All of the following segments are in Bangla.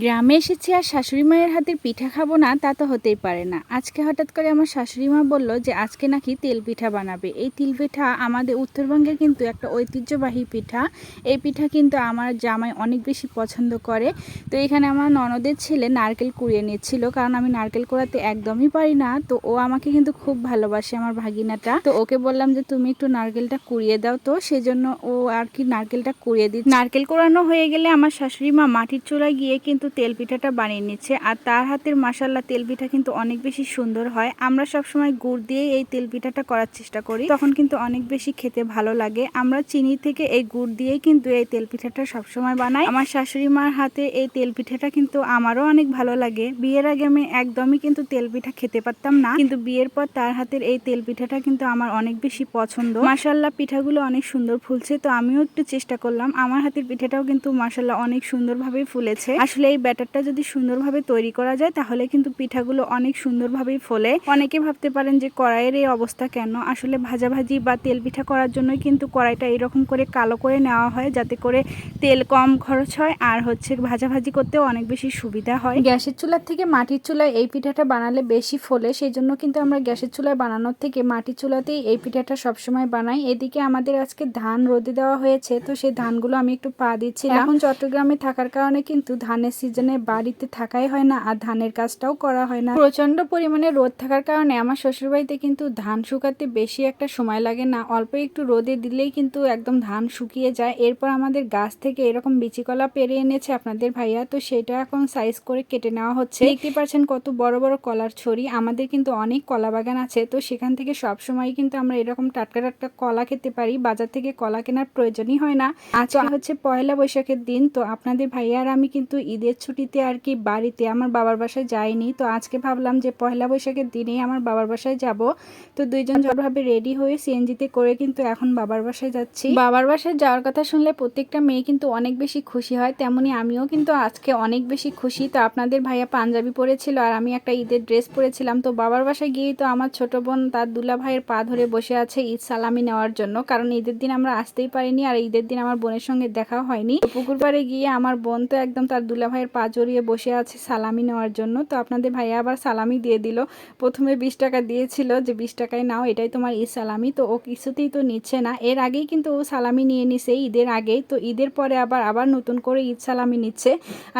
গ্রামে এসেছি আর শাশুড়ি মায়ের হাতের পিঠা খাব না, তা তো হতেই পারে না। আজকে হঠাৎ করে আমার শাশুড়ি মা বলল যে, আজকে নাকি তেল পিঠা বানাবে। এই তিল পিঠা আমাদের উত্তরবঙ্গের কিন্তু একটা ঐতিহ্যবাহী পিঠা। এই পিঠা কিন্তু আমার জামাই অনেক বেশি পছন্দ করে। তো এখানে আমার ননদের ছেলে নারকেল কুড়িয়ে নিচ্ছিল, কারণ আমি নারকেল কোড়াতে একদমই পারি না। তো ও আমাকে কিন্তু খুব ভালোবাসে আমার ভাগিনাটা। তো ওকে বললাম যে, তুমি একটু নারকেলটা কুড়িয়ে দাও তো। সেজন্য ও আর কি নারকেলটা কুড়িয়ে দিই নারকেল কোড়ানো হয়ে গেলে আমার শাশুড়ি মা মাটির চূড়ায় গিয়ে কিন্তু তেল পিঠাটা বানিয়ে নিচ্ছে। আর তার হাতের মাসাল্লা তেল পিঠা কিন্তু অনেক বেশি সুন্দর হয়। আমরা সবসময় গুড় দিয়ে এই তেল পিঠাটা করার চেষ্টা করি। তখন কিন্তু অনেক বেশি খেতে ভালো লাগে। আমরা চিনি থেকে এই গুড় দিয়েই কিন্তু এই তেল পিঠাটা সবসময় বানাই। আমার শাশুড়ি মার হাতে এই তেল পিঠাটা কিন্তু আমারও অনেক ভালো লাগে। বিয়ের আগে আমি একদমই কিন্তু তেল পিঠা খেতে পারতাম না। কিন্তু বিয়ের পর তার হাতের এই তেল পিঠাটা কিন্তু আমার অনেক বেশি পছন্দ। মাসাল্লাহ পিঠাগুলো অনেক সুন্দর ফুলছে, তো আমিও একটু চেষ্টা করলাম। আমার হাতের পিঠাটাও কিন্তু মাসাল্লাহ অনেক সুন্দরভাবে ফুলেছে। আসলে এই ব্যাটারটা যদি সুন্দরভাবে তৈরি করা যায় তাহলে কিন্তু পিঠাগুলো অনেক সুন্দরভাবেই ফোলে। অনেকে ভাবতে পারেন যে কড়াইয়ের এই অবস্থা কেন? আসলে ভাজাভাজি বা তেল পিঠা করার জন্যই কিন্তু কড়াইটা এরকম করে কালো করে নেওয়া হয় যাতে করে তেল কম খরচ হয় আর হচ্ছে ভাজাভাজি করতেও অনেক বেশি সুবিধা হয়। গ্যাসের চুলার থেকে মাটির চুলায় এই পিঠাটা বানালে বেশি ফোলে সেই জন্য কিন্তু আমরা গ্যাসের চুলায় বানানোর থেকে মাটির চুলাতেই এই পিঠাটা সবসময় বানাই। এদিকে আমাদের আজকে ধান রোদে দেওয়া হয়েছে তো সেই ধানগুলো আমি একটু পা দিচ্ছি এখন চট্টগ্রামে থাকার কারণে কিন্তু ধানের সিজনে বাড়িতে থাকাই হয় না আর ধানের কাজটাও করা হয় না। প্রচণ্ড পরিমাণে রোদ থাকার কারণে আমার শ্বশুরবাড়িতে কিন্তু ধান শুকাতে বেশি একটা সময় লাগে না। অল্প একটু রোদে দিলেই কিন্তু একদম ধান শুকিয়ে যায়। এরপর আমাদের গাছ থেকে এরকম বিচিকলা পেরে এনেছে আপনাদের ভাইয়া। তো সেটা এখন সাইজ করে কেটে নেওয়া হচ্ছে। দেখতে পাচ্ছেন কত বড় বড় কলার ছড়ি। আমাদের কিন্তু অনেক কলা বাগান আছে। তো সেখান থেকে সব সময় কিন্তু আমরা এরকম টাটকা টাটকা কলা খেতে পারি। বাজার থেকে কলা কেনার প্রয়োজনই হয় না। আজকে হচ্ছে পয়লা বৈশাখের দিন। তো আপনাদের ভাইয়ার আমি কিন্তু ঈদের ছুটিতে আর কি বাড়িতে। আমার বাবার বাসায় যাইনি। তো আজকে ভাবলাম যে পয়লা বৈশাখের দিনেই আমার বাবার বাসায় যাব। তো দুইজন জড়ভাবে রেডি হয়ে সিএনজিতে করে কিন্তু এখন বাবার বাসায় যাচ্ছি। বাবার বাসায় যাওয়ার কথা শুনলে প্রত্যেকটা মেয়ে কিন্তু অনেক বেশি খুশি হয়। তেমনি আমিও কিন্তু আজকে অনেক বেশি খুশি। তো আপনাদের ভাইয়া পাঞ্জাবি পরেছিল আর আমি একটা ঈদের ড্রেস পরেছিলাম। তো বাবার বাসায় গিয়েই তো আমার ছোট বোন তার দুলা ভাইয়ের পা ধরে বসে আছে ঈদ সালামি নেওয়ার জন্য। কারণ ঈদের দিন আমরা আসতেই পারিনি আর ঈদের দিন আমার বোনের সঙ্গে দেখা হয়নি। পুকুর গিয়ে আমার বোন তো একদম তার দুলা ভাইয়ের পা জড়িয়ে বসে আছে সালামি নেওয়ার জন্য। তো আপনাদের ভাইয়া আবার সালামি দিয়ে দিল। প্রথমে বিশ টাকা দিয়েছিল যে, বিশ টাকায় নাও, এটাই তোমার ঈদ সালামি। তো ও কিছুতেই তো নিচ্ছে না। এর আগেই কিন্তু ও সালামি নিয়ে নিছে ঈদের আগেই। তো ঈদের পরে আবার আবার নতুন করে ঈদ সালামি নিচ্ছে।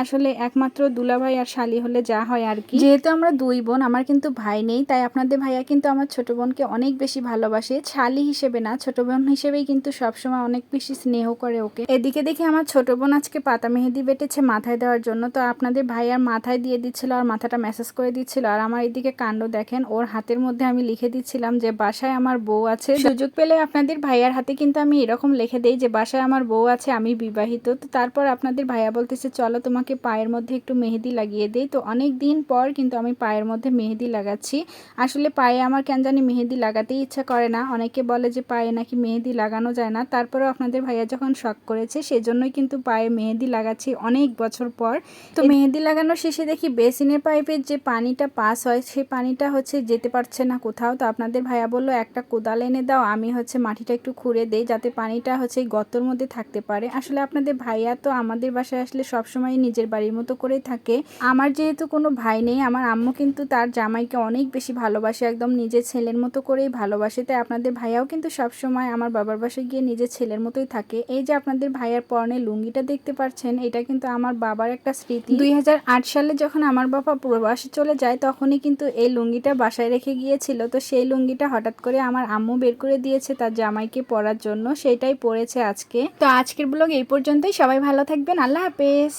আসলে একমাত্র দুলাভাই আর শালি হলে যা হয় আর কি। যেহেতু আমরা দুই বোন, আমার কিন্তু ভাই নেই, তাই আপনাদের ভাইয়া কিন্তু আমার ছোট বোনকে অনেক বেশি ভালোবাসে। শালি হিসেবে না, ছোট বোন হিসেবেই কিন্তু সবসময় অনেক বেশি স্নেহ করে ওকে। এদিকে দেখে আমার ছোট বোন আজকে পাতা মেহেদি বেটেছে, মাথায় দেওয়ার জন্য তো আপনাদের ভাই আর মাথায় দিয়ে দিচ্ছিল আর মাথাটা মেসেজ করে দিচ্ছিল। আর আমার এদিকে কাণ্ড দেখেন ওর হাতের মধ্যে আমি লিখে দিচ্ছিলাম যে বাসায় আমার বউ আছে। সুযোগ পেলে আপনাদের ভাইয়ার হাতে কিন্তু আমি এরকম লিখে দেই যে বাসায় আমার বউ আছে আমি বিবাহিত। তো তারপর আপনাদের ভাইয়া বলতেছে চলো তোমাকে পায়ের মধ্যে একটু মেহেদি লাগিয়ে দেই। তো অনেক দিন পর কিন্তু আমি পায়ের মধ্যে মেহেদি লাগাচ্ছি। আসলে পায়ে আমার কেন জানি মেহেদি লাগাতেই ইচ্ছা করে না। অনেকে বলে যে পায়ে নাকি মেহেদি লাগানো যায় না। তারপরেও আপনাদের ভাইয়া যখন শখ করেছে সেজন্যই কিন্তু পায়ে মেহেদি লাগাচ্ছি অনেক বছর পর। তো মেহেদি লাগানোর শেষে দেখি বেসিনের পাইপের যে পানিটা পাস হয় সেই পানিটা হচ্ছে যেতে পারছে না কোথাও। তো আপনাদের ভাইয়া বলল একটা কোদাল এনে দাও আমি হচ্ছে মাটিটা একটু খুঁড়ে দেই যাতে পানিটা হচ্ছে এই গর্তর মধ্যে থাকতে পারে। আসলে আপনাদের ভাইয়া তো আমাদের বাসায় আসলে সবসময় নিজের বাড়ির মতো করেই থাকে। আমার যেহেতু কোনো ভাই নেই আমার আম্মু কিন্তু তার জামাইকে অনেক বেশি ভালোবাসে একদম নিজের ছেলের মতো করেই ভালোবাসে। তাই আপনাদের ভাইয়াও কিন্তু সবসময় আমার বাবার বাসায় গিয়ে নিজের ছেলের মতোই থাকে। এই যে আপনাদের ভাইয়ার পরনে লুঙ্গিটা দেখতে পাচ্ছেন এটা কিন্তু আমার বাবার একটা স্মৃতি। দুই হাজার আট সালে যখন আমার বাবা প্রবাসে চলে যায়, তখনই কিন্তু এই লুঙ্গিটা বাসায় রেখে গিয়েছিল। তো সেই লুঙ্গিটা হঠাৎ করে আমার আম্মু বের করে দিয়েছে তার জামাইকে পরার জন্য। সেটাই পরেছে আজকে। তো আজকের ব্লগ এই পর্যন্তই। সবাই ভালো থাকবেন। আল্লাহ হাফেজ।